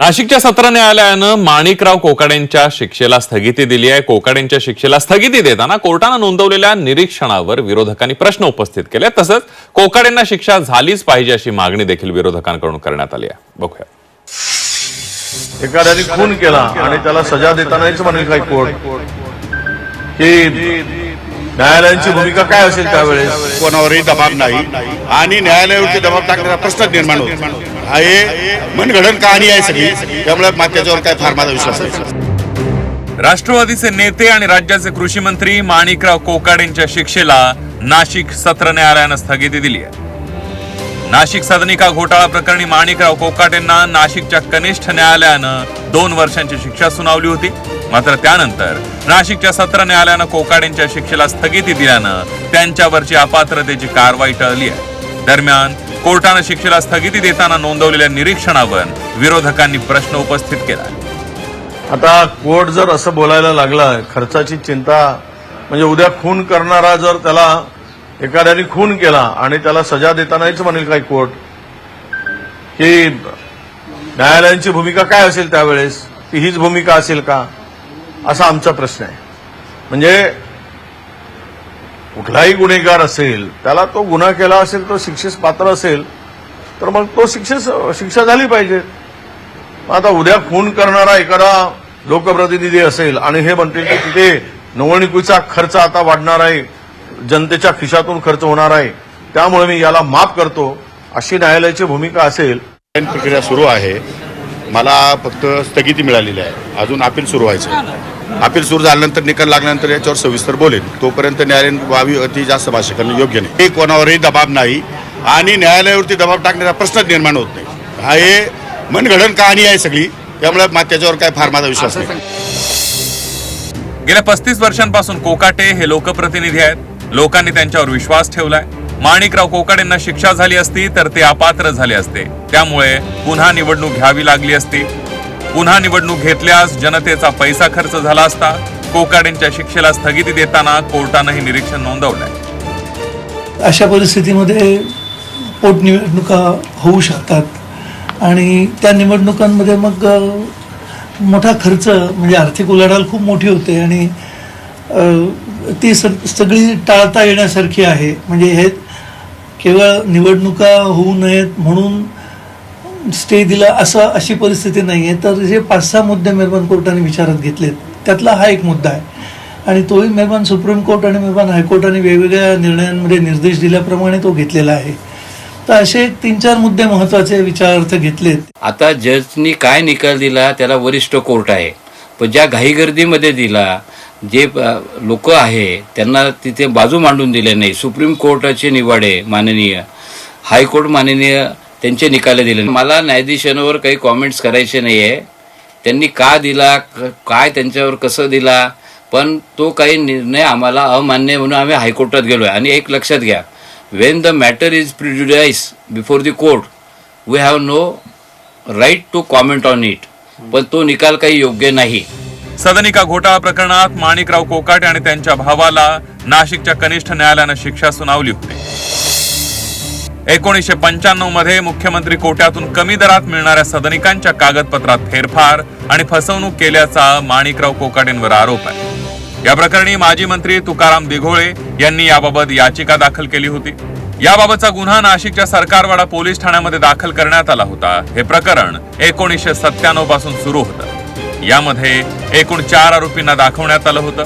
नाशिकच्या सत्र न्यायालयानं माणिकराव कोकाडेंच्या शिक्षेला स्थगिती दिली आहे. कोकाडेंच्या शिक्षेला स्थगिती देताना कोर्टानं नोंदवलेल्या निरीक्षणावर विरोधकांनी प्रश्न उपस्थित केले. तसंच कोकाडेंना शिक्षा झालीच पाहिजे अशी मागणी देखील विरोधकांकडून करण्यात आली आहे. बघूया. एखाद्याने खून केला आणि त्याला सजा देताना म्हणेल काही कोर्ट. की न्यायालयांची भूमिका काय असेल त्यावेळेस? कोणावरही दबाव नाही. आणि न्यायालयावरती दबाव टाकण्याचा प्रश्न निर्माण होतो. हा हे मनगडन कहाणी आहे सगळी. त्यामुळे त्याच्यावर काय फार माझा विश्वास नाही. राष्ट्रवादीचे नेते आणि राज्याचे कृषी मंत्री माणिकराव कोकाडेंच्या शिक्षेला नाशिक सत्र न्यायालयानं स्थगिती दिली आहे. नाशिक सदनिका घोटाळा प्रकरणी माणिकराव कोकाटेंना नाशिकच्या कनिष्ठ न्यायालयानं दोन वर्षांची शिक्षा सुनावली होती. मात्र त्यानंतर नाशिकच्या सत्र न्यायालयानं कोकाडेंच्या शिक्षेला स्थगिती दिल्यानं त्यांच्यावरची अपात्रतेची कारवाई टळली आहे. दरम्यान कोर्टानं शिक्षेला स्थगिती देताना नोंदवलेल्या निरीक्षणावर विरोधकांनी प्रश्न उपस्थित केला. आता कोर्ट जर असं बोलायला लागला खर्चाची चिंता म्हणजे उद्या खून करणारा जर त्याला एखाद्याने खून केला आणि त्याला सजा देतानाच म्हणेल काही कोर्ट की न्यायालयांची भूमिका काय असेल त्यावेळेस? ती हीच भूमिका असेल का? असा आमचा प्रश्न आहे. म्हणजे कुठलाही गुन्हेगार असेल त्याला तो गुन्हा केला असेल तो शिक्षेस पात्र असेल तर मग तो शिक्षेस शिक्षा झाली पाहिजे. आता उद्या खून करणारा एखादा लोकप्रतिनिधी असेल आणि हे म्हणतील की तिथे निवडणुकीचा खर्च आता वाढणार आहे जनतेच्या खिशातून खर्च होणार आहे त्यामुळे मी याला माफ करतो अशी न्यायालयाची भूमिका असेल. प्रक्रिया सुरू आहे. मला फक्त स्थगिती मिळालेली आहे. अजून अपील सुरू व्हायचं अपील सुरू झाल्यानंतर निकाल लागल्यानंतर याच्यावर सविस्तर बोलेन. तोपर्यंत न्यायालयीन व्हावी अति जास्त भाषा करणं योग्य नाही. हे कोणावरही दबाव नाही आणि न्यायालयावरती दबाव टाकण्याचा प्रश्न निर्माण होत नाही. हा हे मनगडन कहाणी आहे सगळी. त्यामुळे त्याच्यावर काय फार माझा विश्वास नाही. गेल्या पस्तीस वर्षांपासून कोकाटे हे लोकप्रतिनिधी आहेत. लोकांनी त्यांच्यावर विश्वास ठेवलाय. माणिकराव कोकाडेंना शिक्षा झाली असती तर ते अपात्र झाले असते. त्यामुळे पुन्हा निवडणूक घ्यावी लागली असती. पुन्हा निवडणूक घेतल्यास जनतेचा पैसा खर्च झाला असता. कोकाडेंच्या शिक्षेला स्थगिती देताना कोर्टानं हे निरीक्षण नोंदवलंय. अशा परिस्थितीमध्ये पोटनिवडणुका होऊ शकतात. आणि त्या निवडणुकांमध्ये मग मोठा खर्च म्हणजे आर्थिक उलाढाल खूप मोठी होते आणि ती सगळी टाळता येण्यासारखी आहे. म्हणजे हे केवळ निवडणुका होऊ नयेत म्हणून स्टे दिला असं अशी परिस्थिती नाही आहे तर जे पाच सहा मुद्दे मेहरबान कोर्टाने विचारात घेतलेत. त्यातला हा एक मुद्दा आहे. आणि तोही मेहरबान सुप्रीम कोर्ट आणि मेहरबान हायकोर्टाने वेगवेगळ्या निर्णयांमध्ये निर्देश दिल्याप्रमाणे तो घेतलेला आहे. तर असे तीन चार मुद्दे महत्त्वाचे विचारार्थ घेतलेत. आता जजनी काय निकाल दिला त्याला वरिष्ठ कोर्ट आहे. पण ज्या घाईगर्दीमध्ये दिला जे लोक आहे त्यांना तिथे बाजू मांडून दिले नाही. सुप्रीम कोर्टाचे निवाडे माननीय हायकोर्ट माननीय त्यांचे निकाले दिले मला न्यायाधीशांवर काही कॉमेंट्स करायचे नाही आहे त्यांनी का दिला क- काय त्यांच्यावर कसं दिला? पण तो काही निर्णय आम्हाला अमान्य म्हणून आम्ही हायकोर्टात गेलो आहे आणि एक लक्षात घ्या when the matter is prejudiced before the court we have no right to comment on it पण तो निकाल काही योग्य नाही. सदनिका घोटाळा प्रकरणात माणिकराव कोकाटे आणि त्यांच्या भावाला नाशिकच्या कनिष्ठ न्यायालयानं शिक्षा सुनावली होती. एकोणीसशे पंच्याण्णवमध्ये मुख्यमंत्री कोट्यातून कमी दरात मिळणाऱ्या सदनिकांच्या कागदपत्रात फेरफार आणि फसवणूक केल्याचा माणिकराव कोकाटेंवर आरोप आहे. या प्रकरणी माजी मंत्री तुकाराम दिघोळे यांनी याबाबत याचिका दाखल केली होती. याबाबतचा गुन्हा नाशिकच्या सरकारवाडा पोलीस ठाण्यामध्ये दाखल करण्यात आला होता. हे प्रकरण एकोणीसशे सत्त्याण्णवपासून सुरू होतं. यामध्ये एकूण चार आरोपींना दाखवण्यात आलं होतं.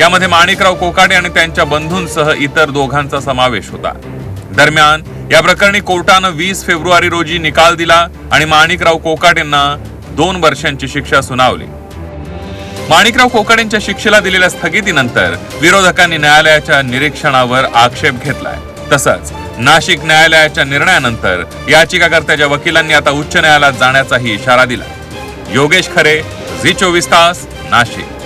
यामध्ये माणिकराव कोकाटे आणि त्यांच्या बंधूंसह इतर दोघांचा समावेश होता. दरम्यान या प्रकरणी कोर्टानं वीस फेब्रुवारी रोजी निकाल दिला आणि माणिकराव कोकाटेंना दोन वर्षांची शिक्षा सुनावली. माणिकराव कोकाटेंच्या शिक्षेला दिलेल्या स्थगितीनंतर विरोधकांनी न्यायालयाच्या निरीक्षणावर आक्षेप घेतलाय. तसंच नाशिक न्यायालयाच्या निर्णयानंतर याचिकाकर्त्याच्या वकिलांनी आता उच्च न्यायालयात जाण्याचाही इशारा दिला योगेश खरे झी चोवीस तास नाशिक.